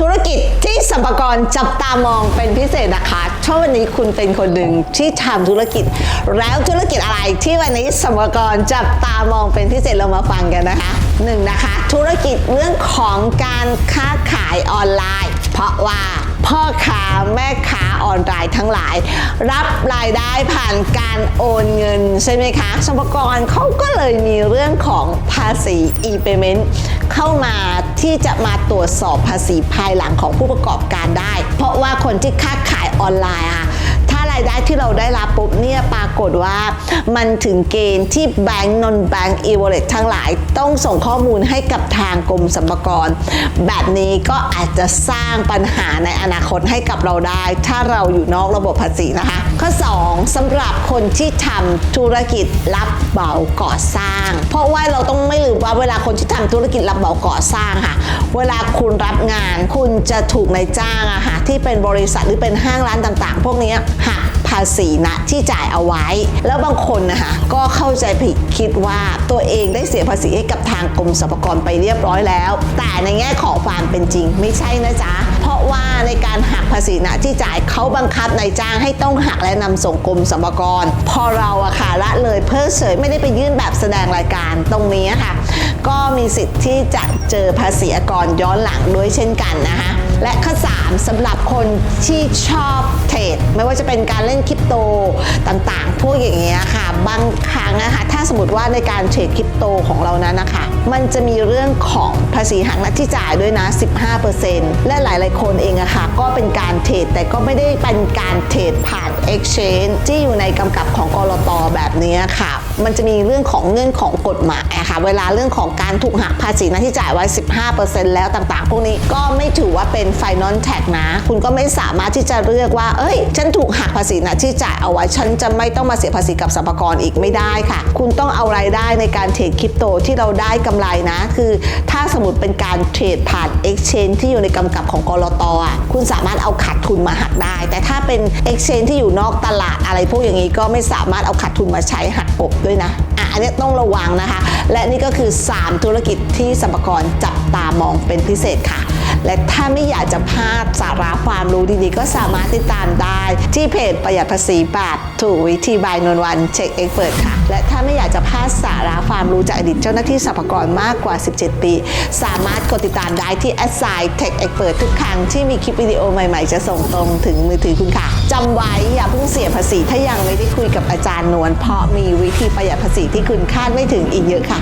ธุรกิจที่สัมภากรจับตามองเป็นพิเศษนะคะถ้าวันนี้คุณเป็นคนหนึ่งที่ทำธุรกิจ แล้วธุรกิจอะไรที่วันนี้สัมภากรจับตามองเป็นพิเศษเรามาฟังกันนะคะหนึ่งนะคะ ธุรกิจเรื่องของการค้าขายออนไลน์ เพราะว่าพ่อค้าแม่ค้าออนไลน์ทั้งหลาย รับรายได้ผ่านการโอนเงิน ใช่ไหมคะสมภากรเขาก็เลยมีเรื่องของภาษี e-payment เข้ามา ที่จะมาตรวจสอบภาษีภายหลังของผู้ประกอบการได้ เพราะว่าคนที่ค้าขายออนไลน์อะถ้ารายได้ที่เราได้รับปุ๊บเนี่ยปรากฏว่า มันถึงเกณฑ์ที่แบงก์นนแบงก์อีเวอเรตทั้งหลาย ต้องส่งข้อมูลให้กับทางกรมสรรพากร แบบนี้ก็อาจจะสร้างปัญหาในอนาคตให้กับเราได้ ถ้าเราอยู่นอกระบบภาษีนะคะ ข้อ 2สำหรับคนที่ทำธุรกิจรับเหมาก่อสร้าง เพราะว่าเราต้องไม่ลืมว่าเวลาคนที่ทำธุรกิจรับเหมาก่อสร้างค่ะเวลาคุณรับงาน คุณจะถูกนายจ้างอะค่ะที่เป็นบริษัทหรือเป็นห้างร้านต่างๆ พวกนี้หักภาษีนะที่จ่ายเอาไว้ แล้วบางคนนะคะก็เข้าใจผิดคิดว่าตัวเองได้เสียภาษีให้กับทางกรมสรรพากรไปเรียบร้อยแล้ว แต่ในแง่ของความเป็นจริงไม่ใช่นะจ๊ะ เพราะว่าในการหักภาษีนะที่จ่ายเขาบังคับนายจ้างให้ต้องหักและนำส่งกรมสรรพากร พอเราอะค่ะละเลยเพิกเฉยไม่ได้ไปยื่นแบบแสดงรายการตรงนี้ค่ะ ก็มีสิทธิ์ที่จะเจอภาษีอากรย้อนหลังด้วยเช่นกันนะคะและข้อ 3สำหรับคนที่ชอบเทรดไม่ว่าจะเป็นการเล่นคริปโตต่างๆ พวกอย่างเงี้ยค่ะ บางครั้งนะคะถ้าสมมติว่าในการเทรดคริปโตของเรานั้นนะคะมันจะมีเรื่องของภาษีหักหน้าที่จ่ายด้วยนะ 15%และหลายๆคนเองอะค่ะก็เป็นการเทรดแต่ก็ไม่ได้เป็นการเทรดผ่าน Exchange ที่อยู่ในกำกับของกรตแบบนี้ค่ะมันจะมีเรื่องของเงื่อนของกฎหมายค่ะเวลาเรื่องของการถูกหักภาษีน้าที่จ่ายไว้ 15%แล้วต่างๆ พวกนี้ก็ไม่ถือว่าเป็น Final Tax นะ คุณก็ไม่สามารถที่จะเลือกว่า เอ้ย ฉันถูกหักภาษีน้าที่จ่ายเอาไว้ ฉันจะไม่ต้องมาเสียภาษีกับสรรพากรอีกไม่ได้ค่ะ คุณต้องเอารายได้ในการเทรดคริปโตที่เราได้กำไรนะ คือถ้าสมมติเป็นการเทรดผ่าน Exchange ที่อยู่ในกำกับของกรตอะคุณสามารถเอาขาดทุนมาหักได้ แต่ถ้าเป็น Exchange ที่อยู่นอกตลาดอะไรพวกอย่างนี้ก็ไม่สามารถเอาขาดทุนมาใช้หักกบด้วยนะอะอันนี้ต้องระวังนะคะ และนี่ก็คือ 3 ธุรกิจที่สรรพากรจับตามองเป็นพิเศษค่ะ และถ้าไม่อยากจะพลาดสาระความรู้ดีๆ ก็สามารถติดตามได้ ที่เพจประหยัดภาษีบาทถูกวิธีบายนนวันเช็คเอ็กเปิดค่ะ และถ้าไม่อยากจะพลาดสาระความรู้จากอดีตเจ้าหน้าที่สรรพากรมากกว่า 17 ปี สามารถกดติดตามได้ที่ a s s i g n Tech Expert ทุกครั้งที่มีคลิปวิดีโอใหม่ๆ จะส่งตรงถึงมือถือคุณค่ะจำไว้อย่าเพิ่งเสียภาษีถ้ายังไม่ได้คุยกับอาจารย์นวลเพราะมีวิธีประหยัดภาษีที่คุณคาดไม่ถึงอีกเยอะค่ะ